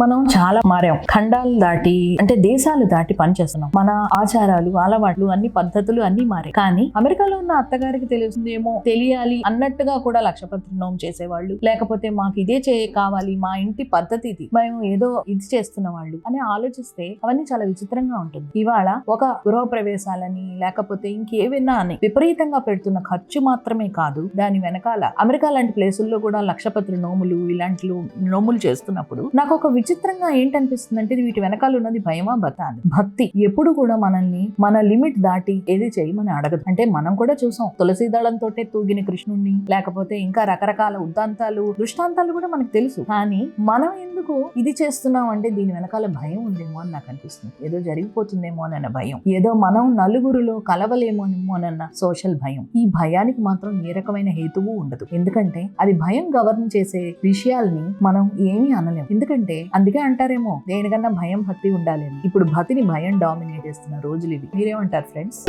మనం చాలా మారాం. ఖండాలు దాటి అంటే దేశాలు దాటి పనిచేస్తున్నాం. మన ఆచారాలు అలవాట్లు అన్ని పద్ధతులు అన్ని మారాయి. కానీ అమెరికాలో ఉన్న అత్తగారికి తెలుస్తుందేమో తెలియాలి అన్నట్టుగా కూడా లక్షపత్రి నోము చేసేవాళ్ళు. లేకపోతే మాకు ఇదే చే కావాలి మా ఇంటి పద్ధతి ఇది మేము ఏదో ఇది చేస్తున్న వాళ్ళు అని ఆలోచిస్తే అవన్నీ చాలా విచిత్రంగా ఉంటుంది. ఇవాళ ఒక గృహ ప్రవేశాలని లేకపోతే ఇంకేవైనా అని విపరీతంగా పెడుతున్న ఖర్చు మాత్రమే కాదు దాని వెనకాల అమెరికా లాంటి ప్లేసుల్లో కూడా లక్షపత్రి నోములు ఇలాంటి నోములు చేస్తున్నప్పుడు నాకు ఒక విచిత్రంగా ఏంటనిపిస్తుందంటే వీటి వెనకాల ఉన్నది భయమా భక్త అని. భక్తి. ఎప్పుడు కూడా మనల్ని మన లిమిట్ దాటి ఏది చేయమని అడగదు. అంటే మనం కూడా చూసాం తులసి దళంతో తూగిన కృష్ణుణ్ణి లేకపోతే ఇంకా రకరకాల ఉద్దాంతాలు దృష్టాంతాలు కూడా మనకు తెలుసు. కానీ మనం ఎందుకు ఇది చేస్తున్నాం అంటే దీని వెనకాల భయం ఉందేమో అని నాకు అనిపిస్తుంది. ఏదో జరిగిపోతుందేమో అన్న భయం. ఏదో మనం నలుగురిలో కలవలేమోనేమో అన్న సోషల్ భయం. ఈ భయానికి మాత్రం ఏ రకమైన హేతువు ఉండదు. ఎందుకంటే అది భయం గవర్న్ చేసే విషయాల్ని మనం ఏమీ అనలేము ఎందుకంటే అందుకే అంటారేమో దేనికన్నా భయం భక్తి ఉండాలి అని ఇప్పుడు భక్తిని భయం డామినేట్ చేస్తున్న రోజులు ఇవి. మీరేమంటారు ఫ్రెండ్స్?